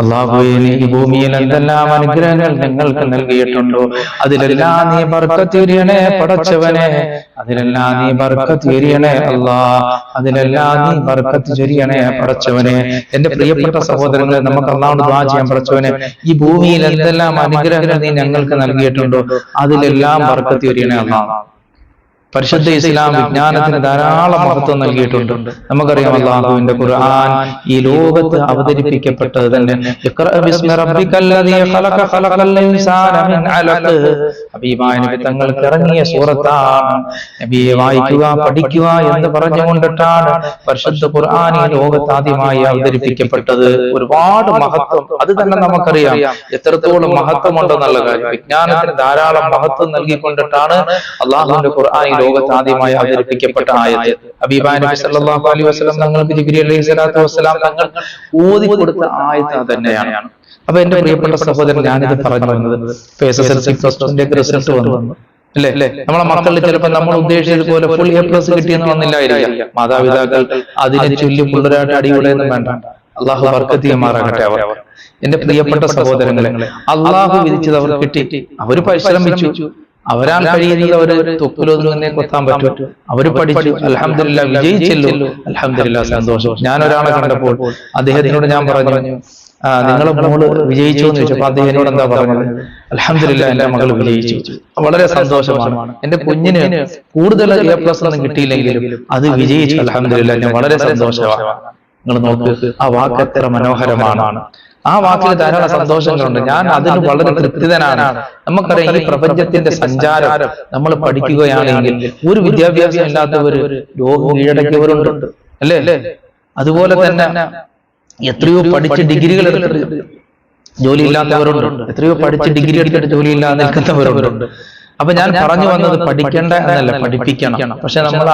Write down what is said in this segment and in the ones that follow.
അള്ളാഹുവേ നീ ഈ ഭൂമിയിൽ എന്തെല്ലാം അനുഗ്രഹങ്ങൾ ഞങ്ങൾക്ക് നൽകിയിട്ടുണ്ടോ? അതിലെല്ലാം നീ ബർക്കത്തിരിയണേ പടച്ചവനെ അതിലെല്ലാം നീ ബർക്കത്തിരിയണേ അല്ലാ അതിലെല്ലാം നീ ബർക്കത്ത് ചൊരിയണേ പടച്ചവനെ. എന്റെ പ്രിയപ്പെട്ട സഹോദരങ്ങളെ നമുക്ക് അള്ളാഹുണ്ട് ദ്വാ ചെയ്യാൻ പടച്ചവനെ. ഈ ഭൂമിയിൽ എന്തെല്ലാം അനുഗ്രഹങ്ങൾ നീ ഞങ്ങൾക്ക് നൽകിയിട്ടുണ്ടോ? അതിലെല്ലാം ബർക്കത്ത് ചൊരിയണേ അല്ലാ പരിശുദ്ധ ഇസ്ലാം വിജ്ഞാനത്തിന് ധാരാളം മഹത്വം നൽകിയിട്ടുണ്ട്. നമുക്കറിയാം അള്ളാഹുവിന്റെ ഖുർആൻ ഈ ലോകത്ത് അവതരിപ്പിക്കപ്പെട്ടത് തന്നെ. തങ്ങൾക്ക് ഇറങ്ങിയ സൂറത്താണ് നബിയെ വായിക്കുക പഠിക്കുക എന്ന് പറഞ്ഞുകൊണ്ടിട്ടാണ് പരിശുദ്ധ ഖുർആൻ ഈ ലോകത്ത് ആദ്യമായി അവതരിപ്പിക്കപ്പെട്ടത് ഒരുപാട് മഹത്വം. അത് തന്നെ നമുക്കറിയാം. എത്രത്തോളം മഹത്വമുണ്ടെന്നുള്ള കാര്യം. വിജ്ഞാനത്തിന് ധാരാളം മഹത്വം നൽകിക്കൊണ്ടിട്ടാണ് അള്ളാഹുവിന്റെ ഖുർആൻ ലോകത്ത് ആദ്യമായി അവതരിപ്പിക്കപ്പെട്ട ആയത്. അബീബാ നബി സല്ലല്ലാഹു അലൈഹി വസല്ലം തങ്ങൾ ജിബ്രീൽ അലൈഹി സ്വലാത്തു വസ്സലാം തങ്ങൾ ഓതി കൊടുത്ത ആയത് തന്നെയാണ് അപ്പൊ എന്റെ പ്രിയപ്പെട്ട സഹോദരൻ ഞാനിത് പറഞ്ഞു വന്നത് S S L C plus ടുന്റെ result വന്നു. അല്ലേ? അല്ലേ നമ്മളെ മക്കളിൽ ചിലപ്പോൾ നമ്മൾ ഉദ്ദേശിച്ചതുപോലെ ഫുൾ എ പ്ലസ് കിട്ടിയെന്ന് വന്നില്ലായിരിക്കാം. മാതാപിതാക്കൾ അതിനെ ചൊല്ലി പുള്ളരാട്ട് അടികൂടെയൊന്നും വേണ്ട. അള്ളാഹു ബർക്കത്തിയമാറാകട്ടെ അവർ. എന്റെ പ്രിയപ്പെട്ട സഹോദരങ്ങളെ അള്ളാഹു വിധിച്ചത് അവർ കിട്ടി. അവർ പരിശ്രമിച്ചു. അവരാൽ കഴിയുന്നത് അവർ തൊക്കിലൊന്നും കൊത്താൻ പറ്റും. അവർ പഠിച്ചു. അലഹമില്ല വിജയിച്ചല്ലോ അലഹമില്ല സന്തോഷം. ഞാൻ ഒരാളെ കണ്ടപ്പോൾ അദ്ദേഹത്തിനോട് ഞാൻ പറഞ്ഞു നിങ്ങളെ മോൾ വിജയിച്ചു എന്ന് ചോദിച്ചപ്പോ അദ്ദേഹം എന്നോട് എന്താ പറഞ്ഞത്? അലഹമില്ല എന്റെ മകൾ വിജയിച്ചു. വളരെ സന്തോഷമാണ്. എന്റെ കുഞ്ഞിന് കൂടുതൽ എ പ്ലസ് ഒന്നും കിട്ടിയില്ലെങ്കിലും അത് വിജയിച്ചു. അലഹമില്ല വളരെ സന്തോഷമാണ്. നിങ്ങൾ നോക്ക് ആ വാക്ക് എത്ര മനോഹരമാണ്. ആ വാക്കിൽ ധാരാളം സന്തോഷങ്ങളുണ്ട്. ഞാൻ അതിന് വളരെ തൃപ്തിതനാണ്. നമുക്കറിയാം ഈ പ്രപഞ്ചത്തിന്റെ സഞ്ചാരം നമ്മൾ പഠിക്കുകയാണെങ്കിൽ ഒരു വിദ്യാഭ്യാസം ഇല്ലാത്തവര് ലോകം കീഴടക്കിയവരുണ്ട്. അല്ലേ? അല്ലേ? അതുപോലെ തന്നെ എത്രയോ പഠിച്ച് ഡിഗ്രികൾ എടുത്തിട്ട് ജോലി ഇല്ലാത്തവരുണ്ട് എത്രയോ പഠിച്ച് ഡിഗ്രി എടുത്തിട്ട് ജോലി ഇല്ലാതെ നിൽക്കുന്നവരുണ്ട്. അപ്പൊ ഞാൻ പറഞ്ഞു വന്നത് പഠിക്കേണ്ട എന്നല്ല പഠിപ്പിക്കണം. പക്ഷെ നമ്മൾ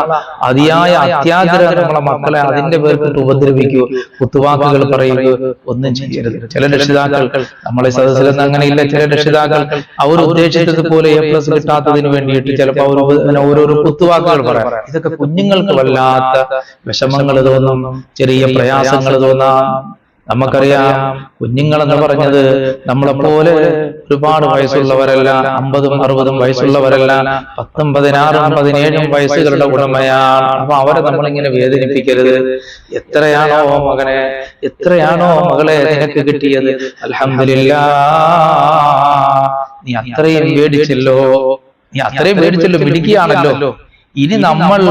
അതിയായ അത്യാഗ്രഹം നമ്മളെ മക്കളെ അതിന്റെ പേർക്കിട്ട് ഉപദ്രവിക്കുകയോ കുത്തുവാക്കുകൾ പറയുകയോ ഒന്നും ചെയ്യരുത്. ചില രക്ഷിതാക്കൾ നമ്മളെ സദസ്സിൽ നിന്ന് അങ്ങനെയില്ല ചില രക്ഷിതാക്കൾ അവർ ഉദ്ദേശിച്ചതുപോലെ എ പ്ലസ് കിട്ടാത്തതിന് വേണ്ടിയിട്ട് ചിലപ്പോൾ അവർ ഓരോരോ കുത്തുവാക്കുകൾ പറയാം. ഇതൊക്കെ കുഞ്ഞുങ്ങൾക്ക് വല്ലാത്ത വിഷമങ്ങൾ തോന്നും ചെറിയ പ്രയാസങ്ങൾ തോന്നാം. നമുക്കറിയാം കുഞ്ഞുങ്ങളെന്ന് പറഞ്ഞത് നമ്മളെപ്പോലെ ഒരുപാട് വയസ്സുള്ളവരല്ല അമ്പതും അറുപതും വയസ്സുള്ളവരല്ല പത്തും പതിനാറും പതിനേഴും വയസ്സുകളുടെ ഉടമയാണ്. അപ്പൊ അവരെ നമ്മളിങ്ങനെ വേദനിപ്പിക്കരുത്. എത്രയാണോ മകനെ എത്രയാണോ മകളെ നിനക്ക് കിട്ടിയത്? അലഹമില്ല നീ അത്രയും പേടിച്ചല്ലോ നീ അത്രയും പേടിച്ചല്ലോ പിടിക്കുകയാണല്ലോ ഇനി നമ്മൾ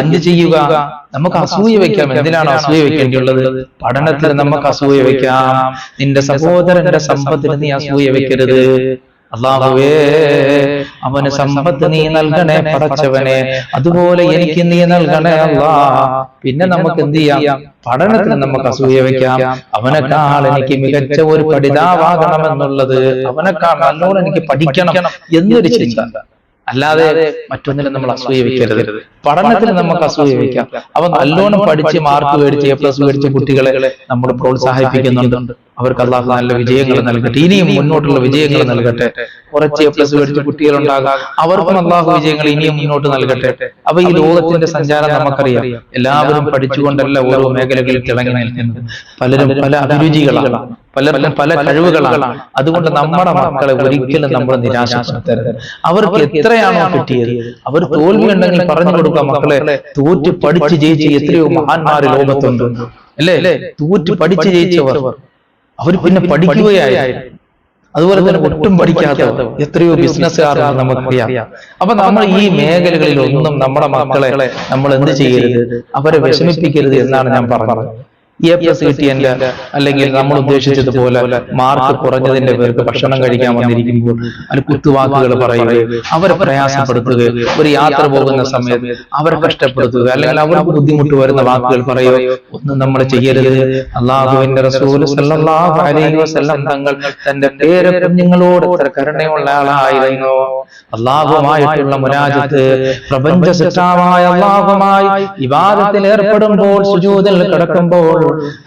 എന്ത് ചെയ്യുക? നമുക്ക് അസൂയ വെക്കാം എന്തിനാണ് അസൂയ വെക്കേണ്ടിയുള്ളത് പഠനത്തിൽ നമുക്ക് അസൂയ വെക്കാം നിന്റെ സഹോദരന്റെ സമ്പത്തിന് നീ അസൂയ വെക്കരുത് അള്ളാഹുവേ അവന് സമ്പത്ത് നീ നൽകണേ പടച്ചവനെ. അതുപോലെ എനിക്ക് നീ നൽകണേ അല്ലാ. പിന്നെ നമുക്ക് എന്ത് ചെയ്യാം? പഠനത്തിന് നമുക്ക് അസൂയ വെക്കാം അവനെക്കാൾ എനിക്ക് മികച്ച ഒരു പഠിതാവാകണം എന്നുള്ളത് അവനെക്കാൾ നല്ലോണം എനിക്ക് പഠിക്കണം. എന്നൊരു ചിന്ത. അല്ലാതെ മറ്റൊന്നിലും നമ്മൾ അസൂയ വെക്കരുത് പഠനത്തിൽ നമുക്ക് അസൂയ വെക്കാം അവ നല്ലോണം പഠിച്ച് മാർക്ക് മേടിച്ച് എ പ്ലസ് മേടിച്ച കുട്ടികളെ നമ്മൾ പ്രോത്സാഹിപ്പിക്കുന്നുണ്ട്. അവർക്ക് അള്ളാഹു നല്ല വിജയങ്ങൾ നൽകട്ടെ. ഇനിയും മുന്നോട്ടുള്ള വിജയങ്ങൾ നൽകട്ടെ. കുറച്ച് എ പ്ലസ് മേടിച്ച കുട്ടികളുണ്ടാകാം. അവർക്കും അള്ളാഹു വിജയങ്ങൾ ഇനിയും മുന്നോട്ട് നൽകട്ടെ. അപ്പൊ ഈ ലോകത്തിന്റെ സഞ്ചാരം നമുക്കറിയാം. എല്ലാവരും പഠിച്ചുകൊണ്ടല്ല ഓരോ മേഖലകളിൽ തിളങ്ങി നിൽക്കുന്നത്. പലരും പല അഭിരുചികളാണ്. പലർക്കും പല കഴിവുകളാണ്. അതുകൊണ്ട് നമ്മുടെ മക്കളെ ഒരിക്കലും നമ്മൾ നിരാശപ്പെടുത്തരുത്. അവർക്ക് എത്രയാണോ കിട്ടിയത്? അവർ തോൽവി ഉണ്ടെങ്കിൽ പറഞ്ഞു കൊടുക്കുക മക്കളെ. തോറ്റ് പഠിച്ച് ജയിച്ച് എത്രയോ മഹാന്മാർ ലോകത്തുണ്ട്. അല്ലേ? തോറ്റ് പഠിച്ച് ജയിച്ചവർ. അവർ പിന്നെ പഠിക്കുകയായി അതുപോലെ തന്നെ ഒട്ടും പഠിക്കാത്ത എത്രയോ ബിസിനസ്സുകാർ നമുക്കറിയാം. അപ്പൊ നമ്മൾ ഈ മേഖലകളിൽ ഒന്നും നമ്മുടെ മക്കളെ നമ്മൾ എന്ത് ചെയ്യരുത്? അവരെ വിഷമിപ്പിക്കരുത് എന്നാണ് ഞാൻ പറഞ്ഞത്. എ പ്ലസ് കിട്ടിയതിന്റെ അല്ലെങ്കിൽ നമ്മൾ ഉദ്ദേശിച്ചതുപോലെ മാർക്ക് കുറഞ്ഞതിന്റെ പേർക്ക് ഭക്ഷണം കഴിക്കാൻ വന്നിരിക്കുമ്പോൾ അതിൽ കുത്തുവാക്കുകൾ പറയുക അവരെ പ്രയാസപ്പെടുത്തുക ഒരു യാത്ര പോകുന്ന സമയത്ത് അവരെ കഷ്ടപ്പെടുത്തുക അല്ലെങ്കിൽ അവർക്ക് ബുദ്ധിമുട്ട് വരുന്ന വാക്കുകൾ പറയുക ഒന്നും നമ്മൾ ചെയ്യരുത്. അള്ളാഹുവിന്റെ റസൂൽ സല്ലല്ലാഹു അലൈഹി വസല്ലം തങ്ങൾ തന്റെ പേര് കുഞ്ഞുങ്ങളോട് എത്ര കരുണയുള്ള ആളായിരുന്നു? അള്ളാഹുമായിട്ടുള്ള മുരാജത്ത് പ്രപഞ്ച സൃഷ്ടാവായ അള്ളാഹുമായി വിവാദത്തിൽ ഏർപ്പെടുമ്പോൾ സുജൂതിൽ കിടക്കുമ്പോൾ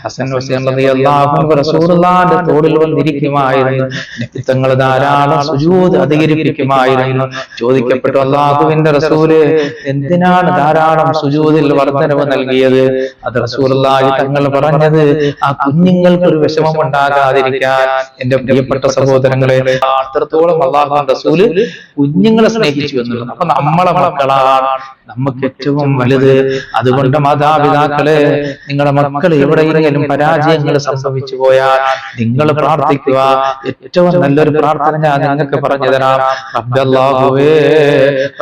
ഹസൻ ഹുസൈൻ അൻഹു തോളിൽ വന്നിരിക്കുമായിരുന്നു. നബിത്തങ്ങൾ ധാരാളം സുജൂദ് അധികരിപ്പിക്കുമായിരുന്നു. ചോദിക്കപ്പെട്ടു അള്ളാഹുവിന്റെ റസൂൽ എന്തിനാണ് ധാരാളം സുജൂദിൽ വർധനവ് നൽകിയത്? അത് റസൂലുള്ളാഹി തങ്ങൾ പറഞ്ഞത് ആ കുഞ്ഞുങ്ങൾക്ക് ഒരു വിഷമം ഉണ്ടാകാതിരിക്കാൻ എന്റെ പ്രിയപ്പെട്ട സഹോദരങ്ങളെ അത്രത്തോളം അള്ളാഹു റസൂൽ കുഞ്ഞുങ്ങളെ സ്നേഹിച്ചു എന്നുള്ളത്. അപ്പൊ നമ്മളെ മക്കളാണ്. നമുക്ക് ഏറ്റവും വലുത്. അതുകൊണ്ട് മാതാപിതാക്കളെ നിങ്ങളുടെ മക്കൾ എവിടെയെങ്കിലും പരാജയങ്ങൾ സംഭവിച്ചു പോയാൽ നിങ്ങൾ പ്രാർത്ഥിക്കുക ഏറ്റവും നല്ലൊരു പ്രാർത്ഥന ഞാൻ നിങ്ങൾക്ക് പറഞ്ഞു തരാം റബ്ബല്ലാഹുവേ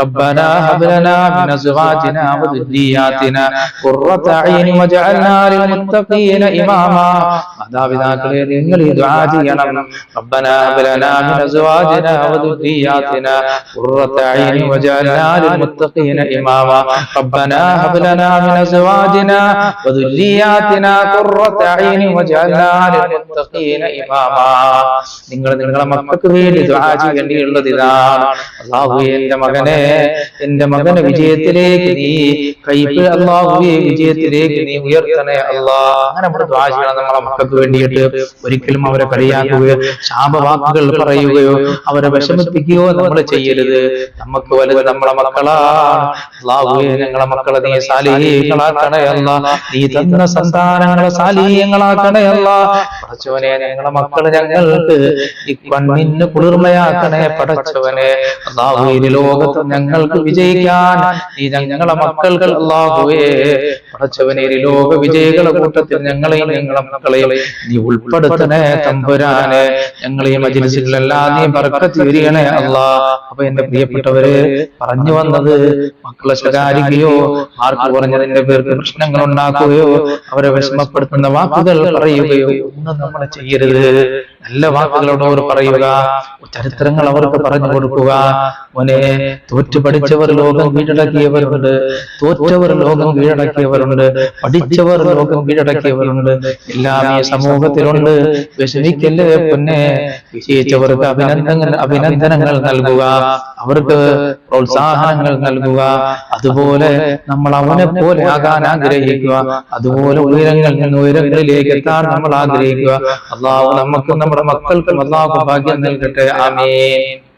റബ്ബനാ ഹബ്ലനാ മിൻ അസ്വാജിനാ വദുരിയാതിനാ ഖുർറത അയ്നി വജഅൽനാ ലിൽമുത്തഖീന ഇമാമാ മാതാപിതാക്കളെ നിങ്ങൾ ഈ ദുആ ചെയ്യണം റബ്ബനാ ഹബ്ലനാ മിൻ അസ്വാജിനാ വദുരിയാതിനാ ഖുർറത അയ്നി വജഅൽനാ ലിൽമുത്തഖീന ഇമാമാ ربنا هب لنا من ازواجنا وذرياتنا നിങ്ങൾ നിങ്ങളെ മക്കൾക്ക് വേണ്ടി ചെയ്യേണ്ടിയുള്ളത് ഇതാണ് അള്ളാഹുവെ എന്റെ മകനെ എന്റെ മകനെ വിജയത്തിലേക്ക് നീ കൈപ്പ് അള്ളാഹുവെ വിജയത്തിലേക്ക് നീ ഉയർത്തണേ അള്ളാ അങ്ങനെ നമ്മുടെ ദ്വാ ചെയ്യണം നമ്മളെ മക്കൾക്ക് വേണ്ടിയിട്ട്. ഒരിക്കലും അവരെ കളിയാക്കുകയോ ശാപവാക്കുകൾ പറയുകയോ അവരെ വിഷമിപ്പിക്കുകയോ നമ്മൾ ചെയ്യരുത്. നമുക്ക് വലുത് നമ്മളെ മക്കളാ. അള്ളാഹുവെ ഞങ്ങളെ മക്കളെ നീ സാലിഹീകളാക്കണേ അല്ല. നീ തന്ന സന്താന സന്താനങ്ങളെ സാലീയങ്ങളാക്കണേ അല്ല പടച്ചവനെ ഞങ്ങളെ മക്കൾ ഞങ്ങൾക്ക് കണ്ണിന് കുളിർമയാക്കണേ. പടച്ചവനെ അള്ളാഹുവിന് ലോകത്ത് ഞങ്ങൾക്ക് വിജയിക്കാൻ ഈ ഞങ്ങളെ മക്കൾക്ക് അള്ളാഹുവേ. പടച്ചവനെ ലോക വിജയികളെ കൂട്ടത്തിൽ ഞങ്ങളെയും ഞങ്ങളെ മക്കളെയും നീ ഉൾപ്പെടുത്തണേ തമ്പുരാനെ. ഞങ്ങളെയും മജിലിസുകളെല്ലാം നീ ബർക്കത്ത് തിരിയണേ അല്ലാ. അപ്പൊ എന്റെ പ്രിയപ്പെട്ടവര് പറഞ്ഞു വന്നത് മക്കളെ ശകാരിക്കുകയോ ആർക്ക് പറഞ്ഞതിന്റെ പേർക്ക് പ്രശ്നങ്ങൾ ഉണ്ടാക്കുകയോ അവരെ വിഷമപ്പെടുത്തുന്ന വാക്കുകൾ പറയുകയോ ഒന്നും നമ്മൾ ചെയ്യരുത്. നല്ല വാക്കുകളോട് പറയുക ചരിത്രങ്ങൾ അവർക്ക് പറഞ്ഞു കൊടുക്കുക. മോനെ തോറ്റു പഠിച്ചവർ ലോകം കീഴടക്കിയവരുണ്ട്. തോറ്റവർ ലോകം കീഴടക്കിയവരുണ്ട്. പഠിച്ചവർ ലോകം കീഴടക്കിയവരുണ്ട്. എല്ലാം ഈ സമൂഹത്തിലുണ്ട്. വിഷമിക്കല്ലേ പൊന്നെ? വിജയിച്ചവർക്ക് അഭിനന്ദനങ്ങൾ അഭിനന്ദനങ്ങൾ നൽകുക. അവർക്ക് പ്രോത്സാഹനങ്ങൾ നൽകുക. അതുപോലെ നമ്മൾ അവനെ പോലെ ആകാൻ ആഗ്രഹിക്കുക. അതുപോലെ ഉയരങ്ങളിൽ നിന്ന് ഉയരങ്ങളിലേക്ക് എത്താൻ നമ്മൾ ആഗ്രഹിക്കുക. അള്ളാഹു നമുക്കും നമ്മുടെ മക്കൾക്കും അള്ളാഹു ഭാഗ്യം നൽകട്ടെ. ആമേൻ.